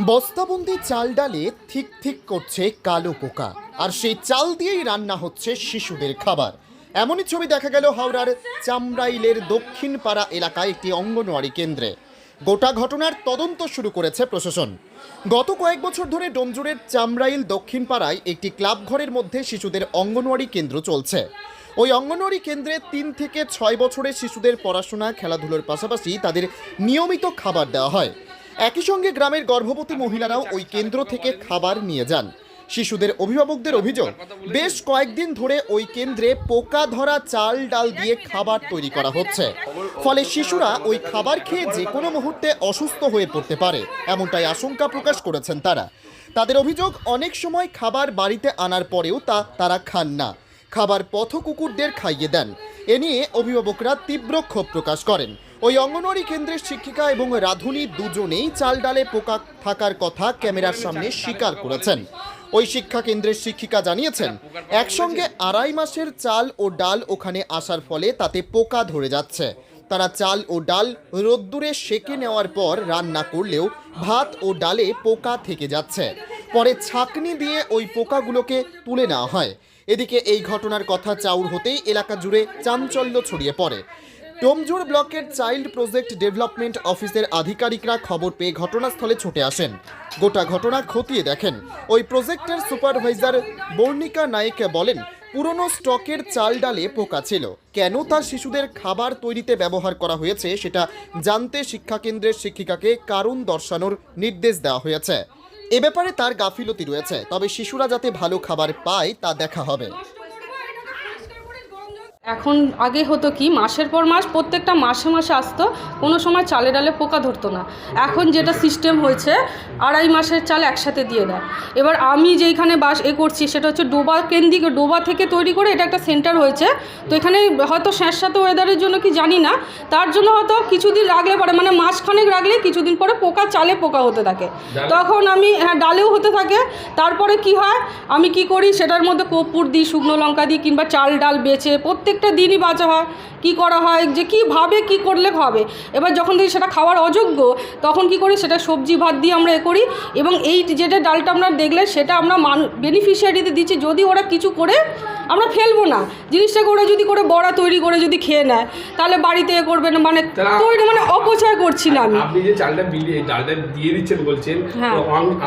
বস্তাবন্দি চাল ডালে ঠিক ঠিক করছে কালো পোকা। আর সেই চাল দিয়েই রান্না হচ্ছে শিশুদের খাবার। এমনই ছবি দেখা গেল হাওড়ার চামড়াইলের দক্ষিণ পাড়া এলাকায় একটি অঙ্গনওয়াড়ি কেন্দ্রে। গোটা ঘটনার তদন্ত শুরু করেছে প্রশাসন। গত কয়েক বছর ধরে ডোমজুরের চামড়াইল দক্ষিণ পাড়ায় একটি ক্লাব ঘরের মধ্যে শিশুদের অঙ্গনওয়াড়ি কেন্দ্র চলছে। ওই অঙ্গনওয়াড়ি কেন্দ্রে তিন থেকে ছয় বছরের শিশুদের পড়াশোনা, খেলাধুলোর পাশাপাশি তাদের নিয়মিত খাবার দেওয়া হয়। একই সঙ্গে গ্রামের গর্ভবতী মহিলারাও ওই কেন্দ্র থেকে খাবার নিয়ে যান। শিশুদের অভিভাবকদের অভিযোগ, বেশ কয়েকদিন ধরে ওই কেন্দ্রে পোকা ধরা চাল ডাল দিয়ে খাবার তৈরি করা হচ্ছে। ফলে শিশুরা ওই খাবার খেয়ে যে কোনো মুহূর্তে অসুস্থ হয়ে পড়তে পারে, এমনটাই আশঙ্কা প্রকাশ করেছেন তারা। তাদের অভিযোগ, অনেক সময় খাবার বাড়িতে আনার পরেও তা তারা খান না। খাবার পথ কুকুরদের খাইয়ে দেন। এ নিয়ে অভিভাবকরা তীব্র ক্ষোভ প্রকাশ করেন। ওই অঙ্গনওয়াড়ি কেন্দ্রের শিক্ষিকা এবং রাধুনী দুজনেই চাল ডালে পোকা থাকার কথা ক্যামেরার সামনে স্বীকার করেছেন। ওই শিক্ষা কেন্দ্রের শিক্ষিকা জানিয়েছেন, একসঙ্গে আড়াই মাসের চাল ও ডাল ওখানে আসার ফলে তাতে পোকা ধরে যাচ্ছে। তারা চাল ও ডাল রোদ্দুরে সেকে নেওয়ার পর রান্না করলেও ভাত ও ডালে পোকা থেকে যাচ্ছে। পরে ছাকনি দিয়ে ওই পোকাগুলোকে তুলে নেওয়া হয়। এদিকে এই ঘটনার কথা চাউর হতেই এলাকা জুড়ে চাঞ্চল্য ছড়িয়ে পড়ে। ডোমজুর ব্লকের চাইল্ড প্রজেক্ট ডেভেলপমেন্ট অফিসের আধিকারিকরা খবর পেয়ে ঘটনাস্থলে ছুটে আসেন। গোটা ঘটনা খতিয়ে দেখেন। ওই প্রজেক্টের সুপারভাইজার বর্ণিকা নায়েক বলেন, পুরনো স্টকের চাল ডালে পোকা ছিল। কেন তা শিশুদের খাবার তৈরিতে ব্যবহার করা হয়েছে সেটা জানতে শিক্ষাকেন্দ্রের শিক্ষিকাকে কারণ দর্শানোর নির্দেশ দেওয়া হয়েছে। এ ব্যাপারে তার গাফিলতি রয়েছে, তবে শিশুরা যাতে ভালো খাবার পায় তা দেখা হবে। এখন আগে হতো কি মাসের পর মাস প্রত্যেকটা মাসে মাসে আসতো কোনো সময় চালে ডালে পোকা ধরতো না। এখন যেটা সিস্টেম হয়েছে আড়াই মাসের চাল একসাথে দিয়ে দেয়। এবার আমি যেইখানে বাস এ করছি সেটা হচ্ছে ডোবা কেন্দ্রিক ডোবা থেকে তৈরি করে এটা একটা সেন্টার হয়েছে। তো এখানে হয়তো স্যাঁতস্যাঁত ওয়েদারের জন্য কি জানি না তার জন্য হয়তো কিছুদিন রাখলে পরে মানে মাসখানেক রাখলে কিছুদিন পরে পোকা চালে পোকা হতে থাকে। তখন আমি হ্যাঁ ডালেও হতে থাকে। তারপরে কি হয় আমি কি করি সেটার মধ্যে কর্পূর দিই শুকনো লঙ্কা দিই কিংবা চাল ডাল বেচে প্রত্যেকটা দিনই বাঁচা হয় কি করা হয় যে কীভাবে কি করলে হবে। এবার যখন দেখি সেটা খাওয়ার অযোগ্য তখন কি করি সেটা সবজি ভাত দিয়ে আমরা এ করি এবং এই যেটা ডালটা আমরা দেখলে সেটা আমরা মান বেনিফিশিয়ারিতে দিচ্ছি যদি ওরা কিছু করে আমরা ফেলব না। জিনিসটাকে ওরা যদি করে বড়া তৈরি করে যদি খেয়ে নেয় তাহলে বাড়িতে এ করবে না মানে তারা- তৈরি মানে অপচয় করছি না আমি। আপনি যে চালটা বিলিয়ে ডালটা দিয়ে দিচ্ছেন বলছেন হ্যাঁ।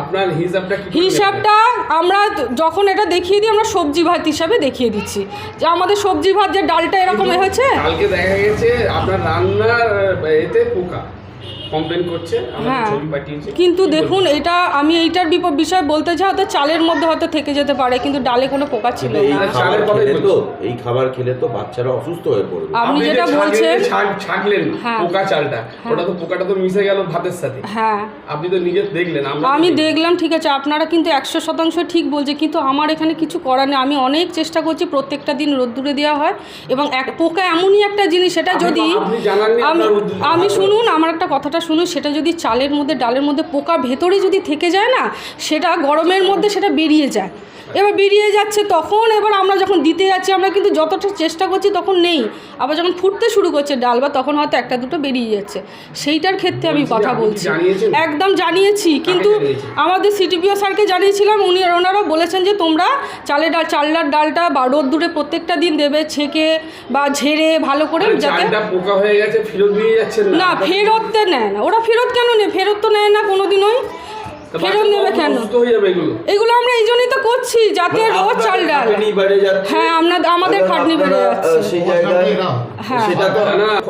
আপনার হিসাবটা হিসাবটা আমরা যখন এটা দেখিয়ে দিই আমরা সবজি ভাত হিসাবে দেখিয়ে দিচ্ছি। যে আমাদের সবজি ভাত যে ডালটা এরকম হয়েছে? কালকে দেখা গেছে আপনার রান্নার এতে পোকা। কমপ্লেন করছে হ্যাঁ। ছবি পাঠিয়েছে। কিন্তু দেখুন এটা আমি এইটার বিপ বিষয়ে বলতে চাই হয়তো চালের মধ্যে হয়তো থেকে যেতে পারে কিন্তু ডালে কোনো পোকা ছিল এই না। চালের কথাই তো এই খাবার খেলে তো বাচ্চারা অসুস্থ হয়ে পড়বে। আপনি যেটা বলছেন ছাঁকলেন হ্যাঁ। পোকা চালটা ওটা তো পোকাটা তো মিশে গেল ভাতের সাথে। হ্যাঁ। আপনি তো নিজে দেখলেন আমি দেখলাম। ঠিক আছে আপনারা কিন্তু একশো শতাংশ ঠিক বলছে কিন্তু আমার এখানে কিছু করার নেই। আমি অনেক চেষ্টা করছি প্রত্যেকটা দিন রোদ্দুরে দেওয়া হয় এবং এক পোকা এমনই একটা জিনিস সেটা যদি আমি আমি শুনুন আমার একটা কথাটা শুনুন, সেটা যদি চালের মধ্যে, ডালের মধ্যে পোকা ভেতরে যদি থেকে যায় না, সেটা গরমের মধ্যে সেটা বেরিয়ে যায়। এবার বেরিয়ে যাচ্ছে তখন এবার আমরা যখন দিতে যাচ্ছি আমরা কিন্তু যতটা চেষ্টা করছি তখন নেই। আবার যখন ফুটতে শুরু করছে ডাল বা তখন হয়তো একটা দুটো বেরিয়ে যাচ্ছে। সেইটার ক্ষেত্রে আমি কথা বলছি। একদম জানিয়েছি কিন্তু? আমাদের সিটিপিও স্যারকে জানিয়েছিলাম উনি ওনারাও বলেছেন যে তোমরা চালের ডাল চালনার ডালটা বা রোদ্দুরে প্রত্যেকটা দিন দেবে ছেঁকে বা ঝেড়ে ভালো করে যাতে চালটা পোকা হয়ে গেছে ফেরত দিয়ে না। ফেরততে নেয় না। ওরা ফেরত কেন নেয়? ফেরত তো নেয় না কোনোদিনই। ফেরত নেবে কেন? হয়ে এগুলো। এগুলো আমরা এই জন্যই তো করছি যাতে রোজ চাল ডাল। হ্যাঁ আমরা আমাদের খাটনি বেড়ে যাচ্ছে। সেই জায়গায় হ্যাঁ। সেটা তো না? না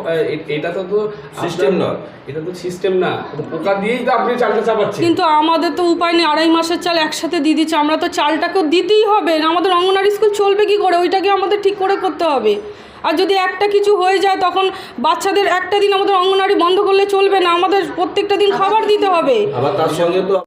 এটা তো তো System আপনার- এটা তো সিস্টেম না। পোকা দিয়েই তো আপনি চালটা চাপাচ্ছেন। কিন্তু আমাদের তো উপায় নেই আড়াই মাসের চাল একসাথে দিয়ে দিচ্ছে। আমরা তো চালটাকেও দিতেই হবে। না আমাদের অঙ্গনারী স্কুল চলবে কি করে? ওইটাকে আমাদের ঠিক করে করতে হবে। আর যদি একটা কিছু হয়ে যায় তখন বাচ্চাদের একটা দিন আমাদের অঙ্গনারী বন্ধ করলে চলবে না। আমাদের প্রত্যেকটা দিন খাবার দিতে হবে। আবার তার সঙ্গে তো